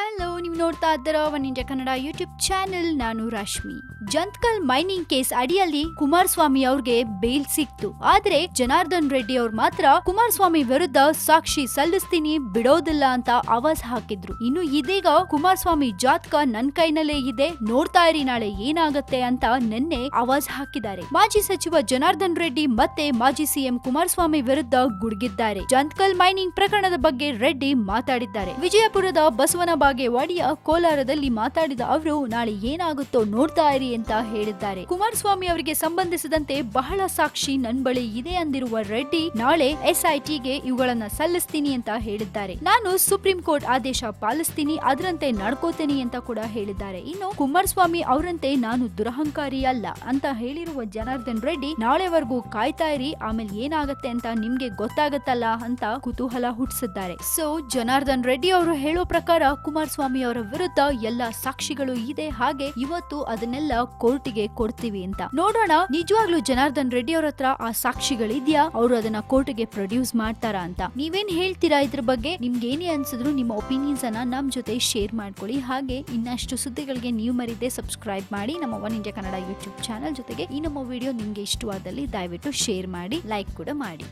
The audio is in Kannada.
ಹಲೋ ನೀವು ನೋಡ್ತಾ ಇದ್ದೀರಾ one India Kannada YouTube channel ನಾನು ರಶ್ಮಿ. ಜಂತ್ಕಲ್ ಮೈನಿಂಗ್ ಕೇಸ್ ಅಡಿಯಲ್ಲಿ ಕುಮಾರಸ್ವಾಮಿ ಅವ್ರಿಗೆ ಬೇಲ್ ಸಿಕ್ತು. ಆದ್ರೆ ಜನಾರ್ದನ್ ರೆಡ್ಡಿ ಅವ್ರು ಮಾತ್ರ ಕುಮಾರಸ್ವಾಮಿ ವಿರುದ್ಧ ಸಾಕ್ಷಿ ಸಲ್ಲಿಸ್ತೀನಿ, ಬಿಡೋದಿಲ್ಲ ಅಂತ ಆವಾಜ್ ಹಾಕಿದ್ರು. ಇನ್ನು ಇದೀಗ ಕುಮಾರಸ್ವಾಮಿ ಜಾತಕ ನನ್ ಕೈನಲ್ಲೇ ಇದೆ, ನೋಡ್ತಾ ಇರಿ ನಾಳೆ ಏನಾಗತ್ತೆ ಅಂತ ನಿನ್ನೆ ಆವಾಜ್ ಹಾಕಿದ್ದಾರೆ. ಮಾಜಿ ಸಚಿವ ಜನಾರ್ದನ್ ರೆಡ್ಡಿ ಮತ್ತೆ ಮಾಜಿ ಸಿಎಂ ಕುಮಾರಸ್ವಾಮಿ ವಿರುದ್ಧ ಗುಡುಗಿದ್ದಾರೆ. ಜಂತ್ಕಲ್ ಮೈನಿಂಗ್ ಪ್ರಕರಣದ ಬಗ್ಗೆ ರೆಡ್ಡಿ ಮಾತಾಡಿದ್ದಾರೆ. ವಿಜಯಪುರದ ಬಸವನ ಬಾಗೇವಾಡಿಯ ಕೋಲಾರದಲ್ಲಿ ಮಾತಾಡಿದ ಅವರು, ನಾಳೆ ಏನಾಗುತ್ತೋ ನೋಡ್ತಾ ಇರಿ ಅಂತ ಹೇಳಿದ್ದಾರೆ. ಕುಮಾರಸ್ವಾಮಿ ಅವರಿಗೆ ಸಂಬಂಧಿಸಿದಂತೆ ಬಹಳ ಸಾಕ್ಷಿ ನನ್ ಬಳಿ ಇದೆ ಅಂದಿರುವ ರೆಡ್ಡಿ ನಾಳೆ ಎಸ್ಐಟಿಗೆ ಇವುಗಳನ್ನ ಸಲ್ಲಿಸ್ತೀನಿ ಅಂತ ಹೇಳಿದ್ದಾರೆ. ನಾನು ಸುಪ್ರೀಂ ಕೋರ್ಟ್ ಆದೇಶ ಪಾಲಿಸ್ತೀನಿ, ಅದರಂತೆ ನಡ್ಕೋತೀನಿ ಅಂತ ಕೂಡ ಹೇಳಿದ್ದಾರೆ. ಇನ್ನು ಕುಮಾರಸ್ವಾಮಿ ಅವರಂತೆ ನಾನು ದುರಹಂಕಾರಿ ಅಲ್ಲ ಅಂತ ಹೇಳಿರುವ ಜನಾರ್ದನ್ ರೆಡ್ಡಿ ನಾಳೆವರೆಗೂ ಕಾಯ್ತಾ ಇರಿ, ಆಮೇಲೆ ಏನಾಗತ್ತೆ ಅಂತ ನಿಮ್ಗೆ ಗೊತ್ತಾಗತ್ತಲ್ಲ ಅಂತ ಕುತೂಹಲ ಹುಟ್ಟಿಸಿದ್ದಾರೆ ಸೊ ಜನಾರ್ದನ್ ರೆಡ್ಡಿ ಅವರು ಹೇಳೋ ಪ್ರಕಾರ ಕುಮಾರಸ್ವಾಮಿ ಅವರ ವಿರುದ್ಧ ಎಲ್ಲ ಸಾಕ್ಷಿಗಳು ಇದೆ ಹಾಗೆ ಇವತ್ತು ಅದನ್ನೆಲ್ಲ ಕೋರ್ಟಿಗೆ ಕೊಡ್ತೀವಿ ಅಂತ. ನೋಡೋಣ, ನಿಜವಾಗ್ಲೂ ಜನಾರ್ದನ್ ರೆಡ್ಡಿ ಅವ್ರ ಹತ್ರ ಆ ಸಾಕ್ಷಿಗಳಿದ್ಯಾ? ಅವರು ಅದನ್ನ ಕೋರ್ಟ್ಗೆ ಪ್ರೊಡ್ಯೂಸ್ ಮಾಡ್ತಾರಾ ಅಂತ. ನೀವೇನ್ ಹೇಳ್ತೀರಾ ಇದ್ರ ಬಗ್ಗೆ? ನಿಮ್ಗೆ ಏನೇ ಅನ್ಸಿದ್ರು ನಿಮ್ಮ ಒಪಿನಿಯನ್ಸ್ ಅನ್ನ ನಮ್ ಜೊತೆ ಶೇರ್ ಮಾಡ್ಕೊಳ್ಳಿ. ಹಾಗೆ ಇನ್ನಷ್ಟು ಸುದ್ದಿಗಳಿಗೆ ನೀವು ಮರಿದೆ ಸಬ್ಸ್ಕ್ರೈಬ್ ಮಾಡಿ ನಮ್ಮ one India Kannada YouTube channel ಜೊತೆಗೆ ಈ ನಮ್ಮ ವಿಡಿಯೋ ನಿಮ್ಗೆ ಇಷ್ಟವಾದಲ್ಲಿ ದಯವಿಟ್ಟು ಶೇರ್ ಮಾಡಿ, ಲೈಕ್ ಕೂಡ ಮಾಡಿ.